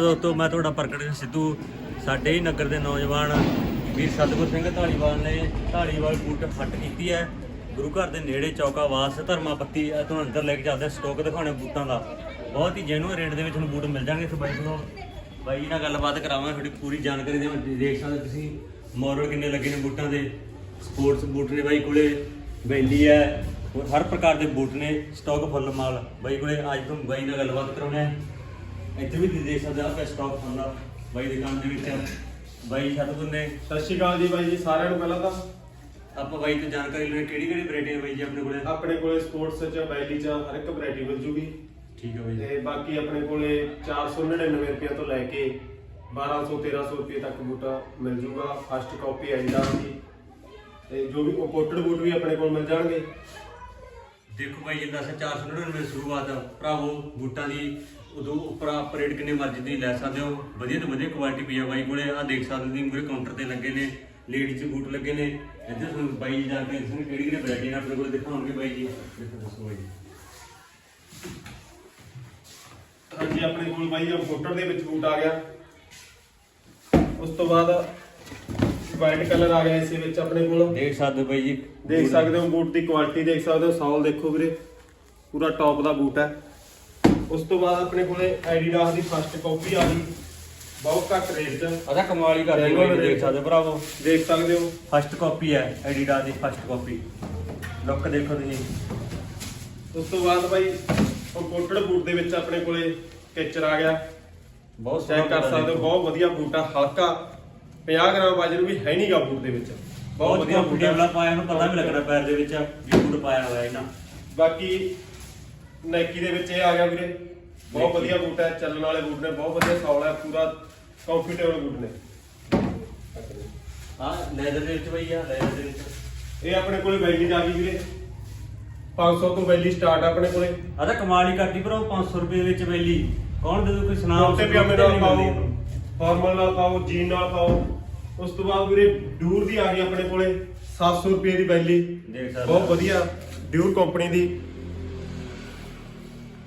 ਦੋਸਤੋ ਮੈਂ ਤੁਹਾਡਾ ਪ੍ਰਗਟ ਸਿੱਧੂ, ਸਾਡੇ ਹੀ ਨਗਰ ਦੇ ਨੌਜਵਾਨ ਵੀਰ ਸਤਗੁਰ ਸਿੰਘ ਢਾਲੀਵਾਲ ਨੇ ਢਾਲੀਵਾਲ ਬੂਟ ਫੱਟ ਕੀਤੀ ਹੈ। ਗੁਰੂ ਘਰ ਦੇ ਨੇੜੇ ਚੌਕਾ ਵਾਸ ਧਰਮਾ ਪੱਤੀ ਤੁਹਾਨੂੰ ਅੰਦਰ ਲੈ ਕੇ ਚੱਲਦੇ ਸਟਾਕ ਦਿਖਾਉਣੇ ਬੂਟਾਂ ਦਾ। ਬਹੁਤ ਹੀ ਜੈਨੂਅਨ ਰੇਟ ਦੇ ਵਿੱਚ ਤੁਹਾਨੂੰ ਬੂਟ ਮਿਲ ਜਾਣਗੇ ਇਸ ਬਾਈ ਕੋਲੋਂ। ਬਾਈ ਜੀ ਨਾਲ ਗੱਲਬਾਤ ਕਰਾਵਾਂਗੇ, ਤੁਹਾਡੀ ਪੂਰੀ ਜਾਣਕਾਰੀ ਦੇਵਾਂ ਦੇਖ ਸਕਦੇ ਤੁਸੀਂ। ਮੋਰਲ ਕਿੰਨੇ ਲੱਗੇ ਨੇ ਬੂਟਾਂ ਦੇ। ਸਪੋਰਟਸ ਬੂਟ ਨੇ ਬਾਈ ਕੋਲੇ, ਬੈਲੀ ਹੈ। ਹਰ ਪ੍ਰਕਾਰ ਦੇ ਬੂਟ ਨੇ ਸਟਾਕ ਫੁੱਲ ਮਾਲ। ਬਾਈ ਕੋਲੇ ਅੱਜ ਤੁਹਾਨੂੰ ਬਾਈ ਨਾਲ ਗੱਲਬਾਤ ਕਰਾਉਣੇ ਹੈ ਇੱਥੇ ਵੀ ਦੇਖ ਸਕਦੇ ਹੋ ਆਪਣਾ ਸਟਾਕ ਹੁੰਦਾ। ਬਾਈ ਦੀ ਦੁਕਾਨ ਦੇ ਵਿੱਚ। ਬਾਈ ਸਤਗੁਰ ਨੇ। ਸਤਿ ਸ਼੍ਰੀ ਅਕਾਲ ਜੀ ਬਾਈ ਜੀ ਸਾਰਿਆਂ ਨੂੰ ਪਹਿਲਾਂ ਤਾਂ। ਆਪਾਂ ਬਾਈ ਤੋਂ ਜਾਣਕਾਰੀ ਲੈਣੀ ਕਿਹੜੀ ਕਿਹੜੀ ਵੈਰਾਈਟੀ ਹੈ ਬਾਈ ਜੀ ਆਪਣੇ ਕੋਲੇ? ਆਪਣੇ ਕੋਲੇ ਸਪੋਰਟਸ ਚ ਬੈਲੀ ਚ ਹਰ ਇੱਕ ਵੈਰਾਈਟੀ ਮਿਲ ਜੂਗੀ। ਠੀਕ ਹੈ ਬਾਈ ਜੀ। ਤੇ ਬਾਕੀ ਆਪਣੇ ਕੋਲੇ 499 ਰੁਪਏ ਤੋਂ ਲੈ ਕੇ 1200 1300 ਰੁਪਏ ਤੱਕ ਬੂਟਾ ਮਿਲ ਜੂਗਾ। ਫਸਟ ਕਾਪੀ ਐਡੀਡਾਸ ਦੀ। ਤੇ ਜੋ ਵੀ ਇੰਪੋਰਟਡ ਬੂਟ ਵੀ ਆਪਣੇ ਕੋਲ ਮਿਲ ਜਾਣਗੇ। ਦੇਖੋ ਬਾਈ ਜਿੱਦਾਂ ਸੇ 499 ਸ਼ੁਰੂਆਤ ਆ, ਭਰਾਵੋ ਬੂਟਾਂ ਦੀ ਉਦੋਂ ਉੱਪਰ ਆਪ ਰੇਟ ਕਿੰਨੇ ਮਰਜ਼ੀ ਦੀ ਲੈ ਸਕਦੇ ਹੋ। ਵਧੀਆ ਤੋਂ ਵਧੀਆ ਕੁਆਲਿਟੀ ਪਈ ਆ ਬਾਈ ਕੋਲੇ। ਆ ਦੇਖ ਸਕਦੇ ਹੋ ਤੁਸੀਂ ਮੂਰੇ ਕਾਊਂਟਰ ਤੇ ਲੱਗੇ ਨੇ। ਲੇਡੀ ਚ ਬੂਟ ਲੱਗੇ ਨੇ। ਇੱਧਰ ਤੁਹਾਨੂੰ ਬਾਈ ਜੀ ਜਾ ਕੇ ਦੱਸਣ ਕਿਹੜੀ ਕਿਹੜੀ ਵੈਰਾਈਟੀ ਨੇ ਆਪਣੇ ਕੋਲੇ ਦਿਖਾਉਣਗੇ ਬਾਈ ਜੀ। ਦੇਖੋ ਦੱਸੋ ਬਾਈ ਜੀ। ਹਾਂਜੀ ਆਪਣੇ ਕੋਲ ਬਾਈ ਇੰਪੋਰਟਡ ਦੇ ਵਿੱਚ ਬੂਟ ਆ ਗਿਆ। ਉਸ ਤੋਂ ਬਾਅਦ ਵਾਈਟ ਕਲਰ ਆ ਗਿਆ ਇਸੇ ਵਿੱਚ ਆਪਣੇ ਕੋਲ। ਦੇਖ ਸਕਦੇ ਹੋ ਬਾਈ ਜੀ ਦੇਖ ਸਕਦੇ ਹੋ ਬੂਟ ਦੀ ਕੁਆਲਿਟੀ ਦੇਖ ਸਕਦੇ ਹੋ ਸੌਲ ਦੇਖੋ ਵੀਰੇ। ਪੂਰਾ ਟੌਪ ਦਾ ਬੂਟ ਹੈ। ਉਸ ਤੋਂ ਬਾਅਦ ਆਪਣੇ ਕੋਲੇ ਐਡੀਡਾਸ ਦੀ ਫਸਟ ਕਾਪੀ ਆ ਗਈ। ਬਹੁਤ ਘੱਟ ਰੇਟ 'ਚ। ਅਦਾ ਕਮਾਲ ਹੀ ਕਰਦੇ ਜੀ, ਦੇਖ ਸਕਦੇ ਹੋ ਭਰਾਵੋ। ਦੇਖ ਸਕਦੇ ਹੋ। ਫਸਟ ਕਾਪੀ ਹੈ ਐਡੀਡਾਸ ਦੀ ਫਸਟ ਕਾਪੀ ਲੁੱਕ ਦੇਖੋ ਤੁਸੀਂ। ਉਸ ਤੋਂ ਬਾਅਦ ਬਾਈ ਇੰਪੋਰਟਡ ਬੂਟ ਦੇ ਵਿੱਚ ਆਪਣੇ ਕੋਲੇ ਕੈਚਰ ਆ ਗਿਆ। ਬਹੁਤ ਚੈੱਕ ਕਰ ਸਕਦੇ ਹੋ ਬਹੁਤ ਵਧੀਆ ਬੂਟ ਆ ਹਲਕਾ। 50 ਗ੍ਰਾਮ ਵਜਨ ਵੀ ਹੈ ਨਹੀਂਗਾ ਬੂਟ ਦੇ ਵਿੱਚ। ਬਹੁਤ ਵਧੀਆ ਬੂਟ ਵਾਲਾ ਪਾਇਆ ਇਹਨੂੰ ਪਤਾ ਵੀ ਲੱਗਣਾ ਪੈਰ ਦੇ ਵਿੱਚ ਵੀ ਬੂਟ ਪਾਇਆ ਹੋਇਆ ਇਹਨਾਂ। ਬਾਕੀ ਨਾਈਕੀ ਦੇ ਵਿੱਚ ਇਹ ਆ ਗਿਆ ਵੀਰੇ। ਬਹੁਤ। ਵਧੀਆ ਬੂਟ ਹੈ ਚੱਲਣ ਵਾਲੇ ਬੂਟ ਨੇ ਬਹੁਤ ਵਧੀਆ ਸੌਲ ਹੈ ਪੂਰਾ ਕੰਫਰਟੇਬਲ ਬੂਟ ਨੇ। ਹਾਂ ਲੈਦਰ ਦੇ ਵਿੱਚ ਬਈ ਆ ਲੈਦਰ ਦੇ ਵਿੱਚ। ਇਹ ਆਪਣੇ ਕੋਲੇ ਵੈਲੀ ਆ ਗਈ ਵੀਰੇ। 500 ਤੋਂ ਵੈਲੀ ਸਟਾਰਟ ਆਪਣੇ ਕੋਲੇ। ਆ ਤਾਂ ਕਮਾਲ ਹੀ ਕਰਦੀ ਭਰਾ 500 ਰੁਪਏ ਦੇ ਵਿੱਚ ਵੈਲੀ। ਕੌਣ ਦੇ ਦੂ ਕੋਈ ਸੁਨਾਮ ਕੁੜਤੇ ਪਜਾਮੇ ਨਾਲ ਪਾਓ ਫਾਰਮਲ ਨਾਲ ਪਾਓ ਜੀਨ ਨਾਲ ਪਾਓ। ਉਸ ਤੋਂ ਬਾਅਦ ਵੀਰੇ ਡੂਰ ਦੀ ਆ ਗਈ ਆਪਣੇ ਕੋਲੇ 700 ਰੁਪਏ ਦੀ ਸਕਦੇ ਬਹੁਤ। ਵਧੀਆ ਡਿਊਰ ਕੰਪਨੀ ਦੀ।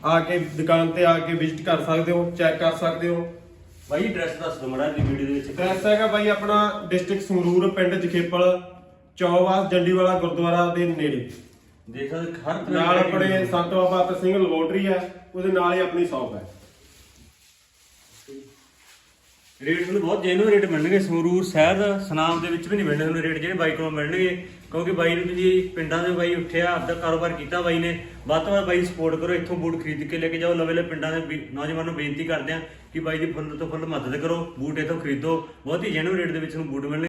ਆ ਕੇ ਦੁਕਾਨ ਤੇ ਆ ਕੇ ਵਿਜ਼ਿਟ ਕਰ ਸਕਦੇ ਹੋ ਚੈੱਕ ਕਰ ਸਕਦੇ ਹੋ। ਬਾਈ ਡਰੈਸ ਦੱਸ ਦੋ ਮੜਾ ਦੀ ਵੀਡੀਓ ਦੇ ਵਿੱਚ। ਐਡਰੈਸ ਹੈਗਾ ਬਾਈ ਆਪਣਾ ਡਿਸਟ੍ਰਿਕਟ ਸੰਗਰੂਰ ਪਿੰਡ ਜਖੇਪਲ ਚੌਵਾਸ ਜੰਡੀਵਾਲਾ ਗੁਰਦੁਆਰਾ ਦੇ ਨੇੜੇ। ਦੇਖ ਸਕਦੇ ਹਰ ਤਰ੍ਹਾਂ ਨਾਲ ਆਪਣੇ ਸੰਤ ਬਾਬਾ ਸਿੰਘ ਲੈਬੋਰਟਰੀ ਹੈ ਉਹਦੇ ਨਾਲ ਹੀ ਆਪਣੀ ਸ਼ਾਪ ਹੈ। ਰੇਟ ਤੁਹਾਨੂੰ ਬਹੁਤ ਜੈਨੂਨ ਰੇਟ ਮਿਲਣਗੇ। ਸੰਗਰੂਰ ਸ਼ਹਿਰ ਦਾ ਸਨਾਮ ਦੇ ਵਿੱਚ ਵੀ ਨਹੀਂ ਮਿਲਣੇ ਤੁਹਾਨੂੰ ਰੇਟ ਜਿਹੜੇ ਬਾਈ ਕੋਲੋਂ ਮਿਲਣਗੇ। ਕਿਉਂਕਿ ਬਾਈ ਨੂੰ ਜੀ ਪਿੰਡਾਂ ਦੇ ਬਾਈ ਉੱਠਿਆ, ਆਪਦਾ ਕਾਰੋਬਾਰ ਕੀਤਾ ਬਾਈ ਨੇ। ਵੱਧ ਤੋਂ ਵੱਧ ਬਾਈ ਸਪੋਰਟ ਕਰੋ, ਇੱਥੋਂ ਬੂਟ ਖਰੀਦ ਕੇ ਲੈ ਕੇ ਜਾਓ। ਲਵੇਲੇ ਪਿੰਡਾਂ ਦੇ ਨੌਜਵਾਨ ਨੂੰ ਬੇਨਤੀ ਕਰਦੇ ਆ ਕਿ ਬਾਈ ਦੀ ਫੁੱਲ ਤੋਂ ਫੁੱਲ ਮਦਦ ਕਰੋ। ਬੂਟ ਇੱਥੋਂ ਖਰੀਦੋ। ਬਹੁਤ ਹੀ ਜੈਨੂਅਨ ਰੇਟ ਦੇ ਵਿੱਚ ਤੁਹਾਨੂੰ ਬੂਟ ਮਿਲਣਗੇ।